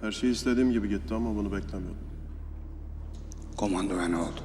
Her şey istediğim gibi gitti ama bunu beklemiyordum. Komandoya ne oldu?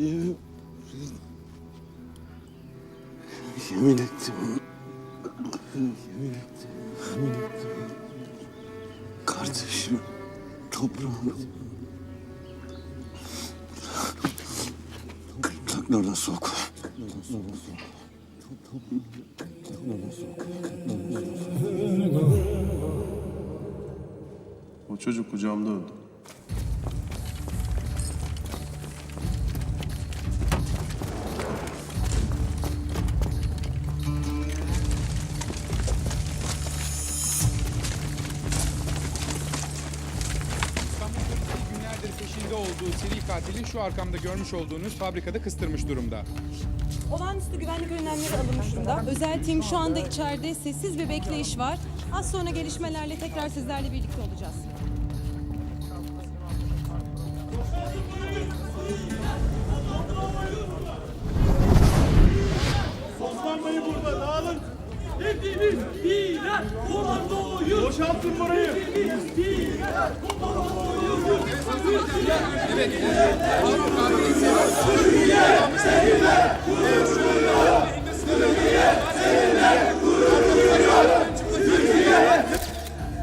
Yemin ettim. Yemin ettim. Yemin ettim. Kardeşim, toprağım. Gırtlaklarına sok. Gırtlaklarına sok. O çocuk kucağımda öldü. Peşinde olduğu seri katili şu arkamda görmüş olduğunuz fabrikada kıstırmış durumda. Olağanüstü güvenlik önlemleri alınmış durumda. Özel tim şu anda içeride sessiz bir bekleyiş var. Az sonra gelişmelerle tekrar sizlerle birlikte olacağız.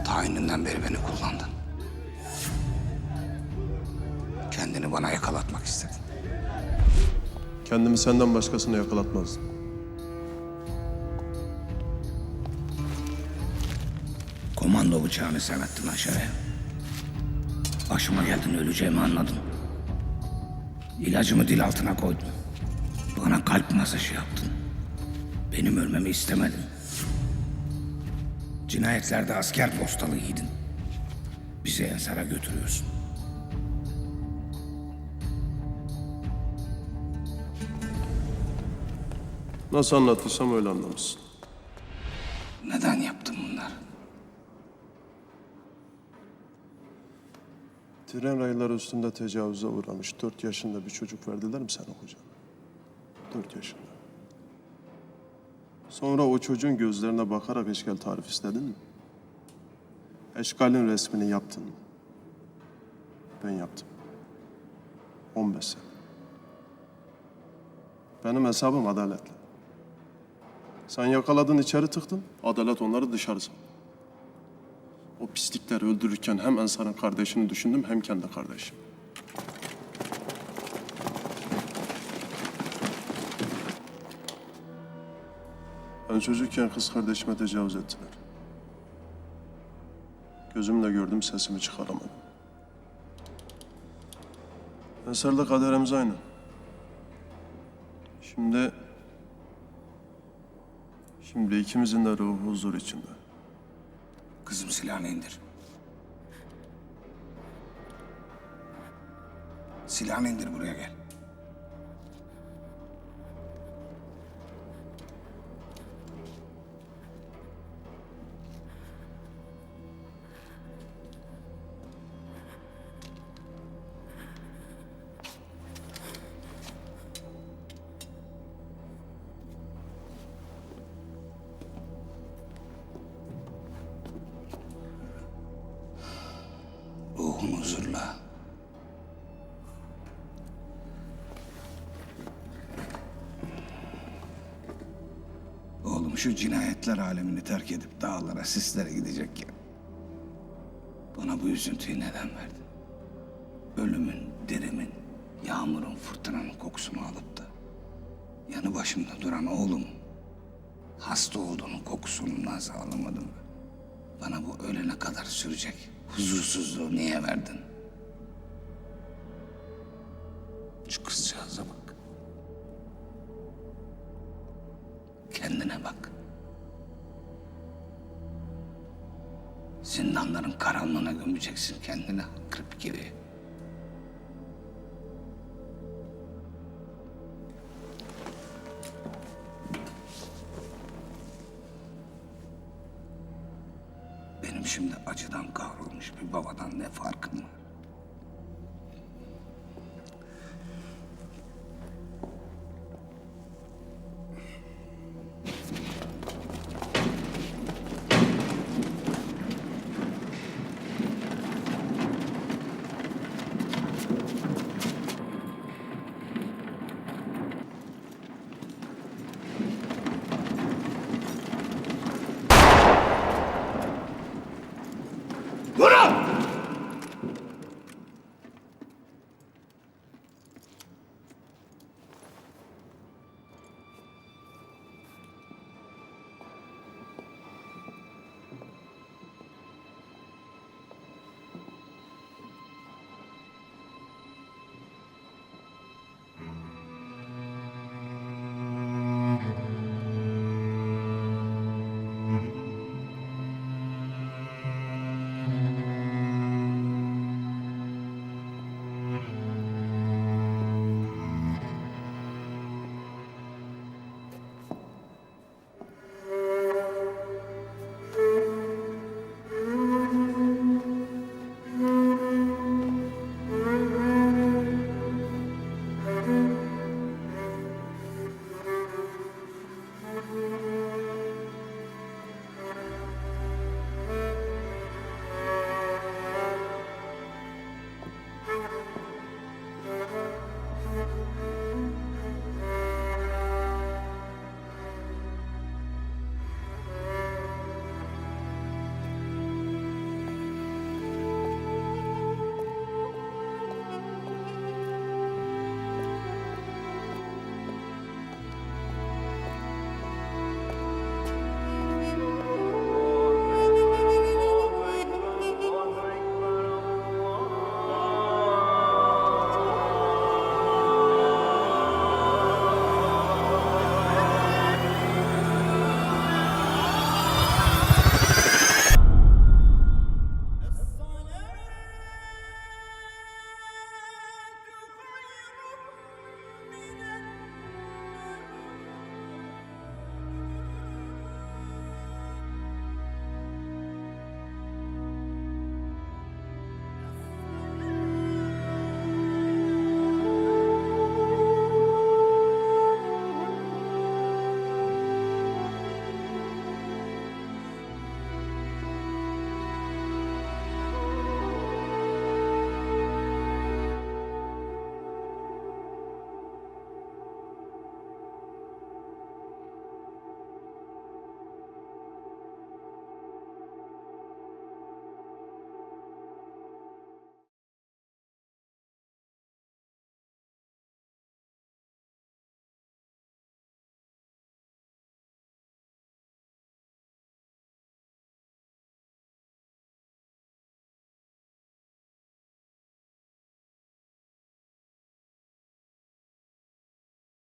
Tayininden beri beni kullandın. Kendini bana yakalatmak istedin. Kendimi senden başkasına yakalatmazdım. Komando bıçağını sen attın aşağıya. Başıma geldin öleceğimi anladın. İlacımı dil altına koydun. Bana kalp masajı yaptın. Benim ölmemi istemedin. Cinayetlerde asker postalı giydin. Bizi Ensar'a götürüyorsun. Nasıl anlattıysam öyle anlamışsın. Neden yaptın Tren rayları üstünde tecavüze uğramış dört yaşında bir çocuk verdiler mi sana kucağına? Dört yaşında. Sonra o çocuğun gözlerine bakarak eşkal tarif istedin mi? Eşkalin resmini yaptın mı? Ben yaptım. 15 sene. Benim hesabım adaletle. Sen yakaladın içeri tıktın, adalet onları dışarı saldı. O pislikleri öldürürken hem Ensar'ın kardeşini düşündüm hem kendi kardeşim. Ben çocukken kız kardeşime tecavüz ettiler. Gözümle gördüm sesimi çıkaramadım. Ensar'la kaderimiz aynı. Şimdi... Şimdi ikimizin de ruhu huzur içinde. Kızım silahını indir. Silahını indir buraya gel. Ruhun huzurla. Oğlum şu cinayetler alemini terk edip dağlara, sislere gidecekken... ...bana bu üzüntüyü neden verdin? Ölümün, dirimin, yağmurun, fırtınanın kokusunu alıp da... Yanı başımda duran oğlum hasta olduğunun kokusunu nasıl alamadım? Bana bu ölene kadar sürecek huzursuzluğu niye verdin? Şu kızcağıza bak. Kendine bak. Zindanların karanlığına gömeceksin kendini akrep gibi. Şimdi acıdan kahrolmuş bir babadan ne farkım var?